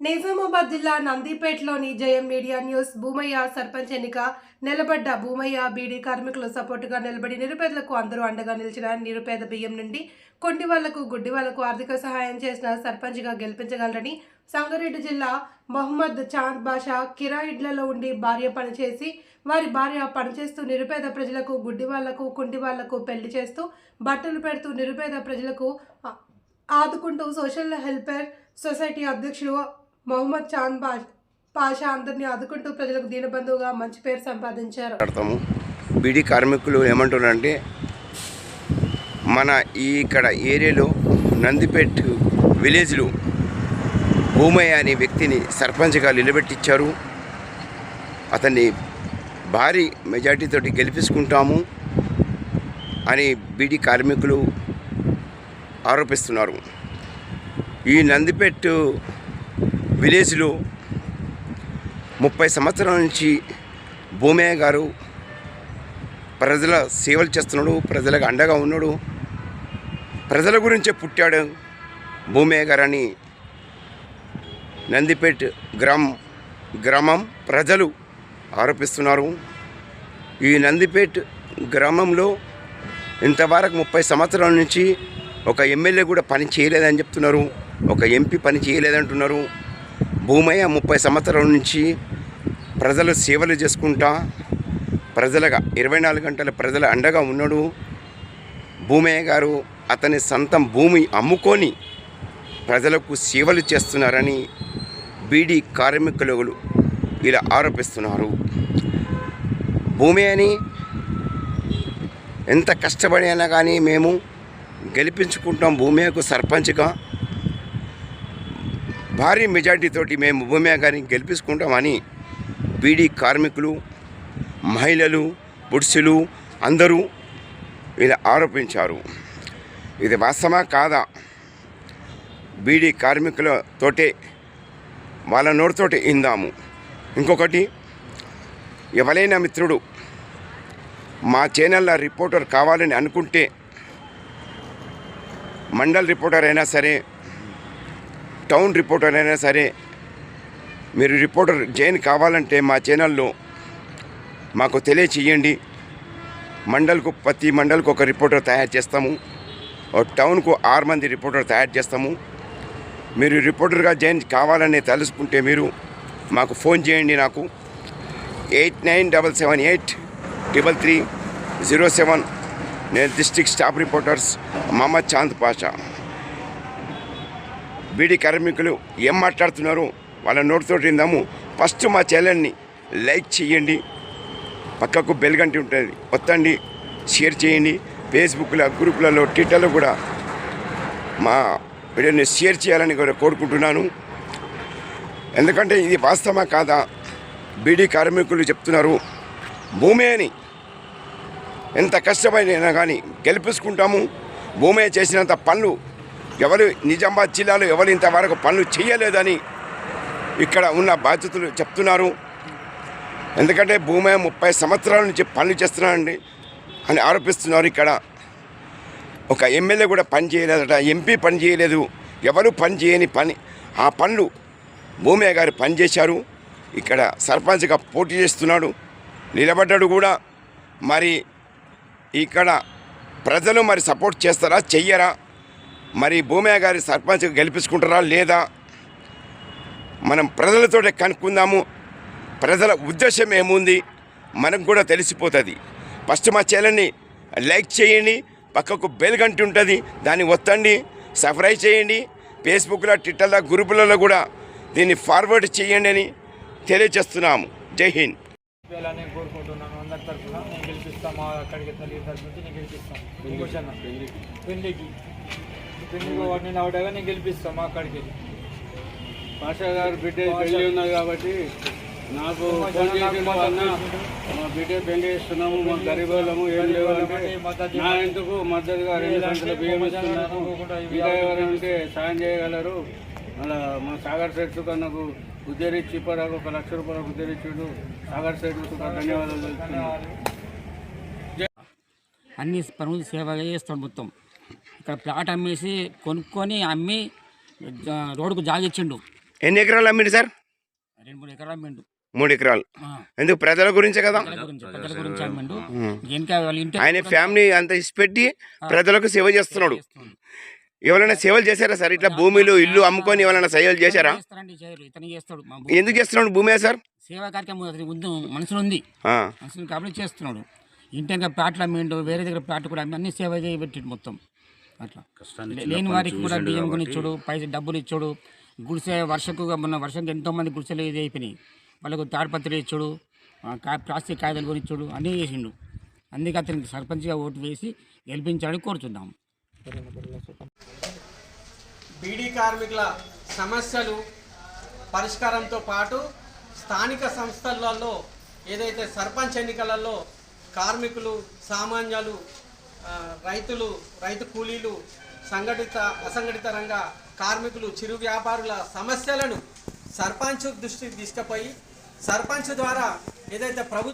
నిజామాబాద్ జిల్లా నందిపేటలోని జయం media news Bhumayya sarpanch ఎన్నిక నిలబడ్డ భూమయ్య బీడీ కార్మికులు సపోర్టుగా నిలబడి నిరుపేదలకు అందరూ అండగా నిలిచిన నిరుపేద బియ్యం నుండి కొండి వాళ్ళకు గుడ్డి వాళ్ళకు ఆర్థిక సహాయం చేసిన సర్పంచ్గా గెలిపించగలరని సంగారెడ్డి జిల్లా మహమ్మద్ చాంద్ బాషా కిరాయిడ్లలో ఉండి భార్య పనిచేసి వారి భార్య పనిచేస్తూ నిరుపేద ప్రజలకు గుడ్డి వాళ్ళకు కుంటి వాళ్ళకు పెళ్ళి చేస్తూ బట్టలు పెడుతూ నిరుపేద ప్రజలకు ఆదుకుంటూ సోషల్ హెల్పర్ సొసైటీ అధ్యక్షుడు మొహమ్మద్ చాంద్ పాషా అందరినీ ఆదుకుంటూ ప్రజలకు దీనబంధువుగా మంచి పేరు సంపాదించారు. మాట్లాడతాము. బీడీ కార్మికులు ఏమంటున్నారంటే మన ఈ ఇక్కడ ఏరియాలో నందిపేట్ విలేజ్లో భూమయ్య అనే వ్యక్తిని సర్పంచ్గా నిలబెట్టించారు. అతన్ని భారీ మెజార్టీతోటి గెలిపించుకుంటాము అని బీడీ కార్మికులు ఆరోపిస్తున్నారు. ఈ నందిపేట్ విలేజ్లో ముప్పై సంవత్సరాల నుంచి భూమయ్య గారు ప్రజల సేవలు చేస్తున్నాడు ప్రజలకు అండగా ఉన్నాడు. ప్రజల గురించే పుట్టాడు భూమయ్య గారు అని నందిపేట్ గ్రామం గ్రామం ప్రజలు ఆరోపిస్తున్నారు. ఈ నందిపేట్ గ్రామంలో ఇంతవరకు ముప్పై సంవత్సరాల నుంచి ఒక ఎమ్మెల్యే కూడా పని చేయలేదని చెప్తున్నారు ఒక ఎంపీ పని చేయలేదంటున్నారు. భూమయ్య ముప్పై సంవత్సరాల నుంచి ప్రజలు సేవలు చేసుకుంటా ప్రజలుగా ఇరవై నాలుగు గంటల ప్రజల అండగా ఉన్నాడు. భూమయ్య గారు అతని సొంతం భూమి అమ్ముకొని ప్రజలకు సేవలు చేస్తున్నారని బీడీ కార్మికులు ఇలా ఆరోపిస్తున్నారు. భూమి అని ఎంత కష్టపడి అయినా కానీ మేము గెలిపించుకుంటాం భూమియకు సర్పంచ్గా. భారీ మెజార్టీతోటి మేము భూమియా గారిని గెలిపించుకుంటామని బీడీ కార్మికులు మహిళలు పురుషులు అందరూ ఇలా ఆరోపించారు. ఇది వాస్తవా కాదా? బీడీ కార్మికులతోటే వాళ్ళ నోటితోటి ఇందాము. ఇంకొకటి ఎవరైనా మిత్రుడు మా ఛానల్లో రిపోర్టర్ కావాలని అనుకుంటే మండల్ రిపోర్టర్ అయినా సరే టౌన్ రిపోర్టర్ అయినా సరే మీరు రిపోర్టర్ జైన్ కావాలంటే మా ఛానల్లో మాకు తెలియచేయండి. మండల్కు ప్రతి మండల్కు ఒక రిపోర్టర్ తయారు చేస్తాము. టౌన్కు ఆరు మంది రిపోర్టర్ తయారు చేస్తాము. మీరు రిపోర్టర్గా జాయిన్ కావాలని తెలుసుకుంటే మీరు మాకు ఫోన్ చేయండి నాకు. Eight nine double seven eight triple three zero seven. నేను district staff reporters Mohammed Chand Pasha. Beedi కార్మికులు ఏం మాట్లాడుతున్నారు? వాళ్ళ నోటితో విందాము. ఫస్ట్ మా ఛానల్ని లైక్ చేయండి. పక్కకు బెల్గంటి ఉంటుంది. వత్తండి షేర్ చేయండి. ఫేస్బుక్లో గ్రూపులలో ట్విట్టర్లో కూడా మా వీడియోని షేర్ చేయాలని కూడా కోరుకుంటున్నాను. ఎందుకంటే ఇది వాస్తవమా కాదా? బీడీ కార్మికులు చెప్తున్నారు భూమి అని. ఎంత కష్టమైనా కానీ గెలిపించుకుంటాము. భూమి చేసినంత పనులు ఎవరు నిజామాబాద్ జిల్లాలో ఎవరు ఇంతవరకు పనులు చేయలేదని ఇక్కడ ఉన్న బాధ్యతలు చెప్తున్నారు. ఎందుకంటే భూమి ముప్పై సంవత్సరాల నుంచి పనులు చేస్తున్నారండి అని ఆరోపిస్తున్నారు ఇక్కడ. ఒక ఎమ్మెల్యే కూడా పని చేయలేదట ఎంపీ పని చేయలేదు ఎవరు పని చేయని పని ఆ పనులు భూమయ్య గారు పనిచేశారు ఇక్కడ సర్పంచ్గా పోటీ చేస్తున్నాడు నిలబడ్డాడు కూడా. మరి ఇక్కడ ప్రజలు మరి సపోర్ట్ చేస్తారా చెయ్యరా? మరి భూమయ్య గారి సర్పంచ్గా గెలిపించుకుంటారా లేదా? మనం ప్రజలతోటే కనుక్కుందాము. ప్రజల ఉద్దేశం ఏముంది? మనకు కూడా తెలిసిపోతుంది. ఫస్ట్ మా ఛానల్ని లైక్ చేయండి. పక్కకు బెల్ గంట ఉంటుంది. దాన్ని ఒత్తండి. సబ్స్క్రైబ్ చేయండి. ఫేస్బుక్లో ట్విట్టర్లో గ్రూపులలో కూడా దీన్ని ఫార్వర్డ్ చేయండి అని తెలియజేస్తున్నాము. జై హింద్. కోరుకుంటున్నాను. అందరి తరఫున నేను గెలిపిస్తాను. మా అక్కడికి తల్లి తరఫు నుంచి నేను గెలిపిస్తాను. పెళ్ళికి వాడిని అవడగా నేను గెలిపిస్తాను మా అక్కడికి వెళ్ళి పాషా గారు బిడ్డ పెళ్ళి ఉన్నది కాబట్టి నాకు ఫోన్ అన్న మా బిడ్డ పెళ్ళి చేస్తున్నాము మా గరీబ్ వాళ్ళము ఏం లేవు అంటే నా ఎందుకు మద్దతుగా రెండు గంటల బియ్యం ఇస్తున్నాను ఇంకా ఎవరైనా ఉంటే సాయం చేయగలరు? అలా మా సాగర్ సెట్కు నాకు ఉద్దరించి ఇప్పటిదాకా ఒక లక్ష రూపాయలకు ఉద్దరించుడు సాగర్ సెట్కు ధన్యవాదాలు అన్ని పనులు సేవ చేస్తాడు మొత్తం. ఇక్కడ ప్లాట్ అమ్మేసి కొనుక్కొని అమ్మి రోడ్డుకు జాగిచ్చిండు ఎన్ని ఎకరాలు అమ్మిండు సార్? రెండు మూడు ఎకరాల మెండు మూడు ఎకరాలు. ఎందుకు ప్రజల గురించే కదా? అమ్మిండు. ఆయన ఫ్యామిలీ అంత ఇచ్చిపెట్టి ప్రజలకు సేవ చేస్తున్నాడు. ఎవరైనా సేవలు చేశారా సార్? ఇట్లా భూమిలు ఇల్లు అమ్ముకొని ఎవరైనా సేవలు చేశారా? ఎందుకు చేస్తున్నాడు భూమి సార్? సేవా కార్యక్రమం మనసులో ఉంది. కాబట్టి చేస్తున్నాడు. ఇంటి ప్లాట్లు అమ్మిండు వేరే దగ్గర ప్లాట్ కూడా అమ్మి అన్ని సేవ చేయబెట్టిండు మొత్తం. అట్లా. లేని వారికి కూడా బియ్యం కొని ఇచ్చాడు పైసలు డబ్బులు ఇచ్చాడు. గుడిసె వర్షకు మొన్న వర్షంకి ఎంతో మంది గుడిసెలు ఇది అయిపోయినాయి. వాళ్ళకు తాడిపత్రి ఇచ్చాడు ప్లాస్టిక్ కాగితాలు కొని ఇచ్చాడు అన్నీ చేసిండు. అందుకే అతనికి సర్పంచ్గా ఓటు వేసి గెలిపించాలని కోరుతున్నాం బీడీ కార్మికుల సమస్యలు పరిష్కారంతో పాటు స్థానిక సంస్థలలో ఏదైతే సర్పంచ్ ఎన్నికలలో కార్మికులు సామాన్యులు రైతులు రైతు కూలీలు సంఘటిత అసంఘటిత రంగ కార్మికులు చిరు వ్యాపారుల సమస్యలను సర్పంచ్ దృష్టికి తీసుకుపోయి సర్పంచ్ ద్వారా ఏదైతే ప్రభుత్వం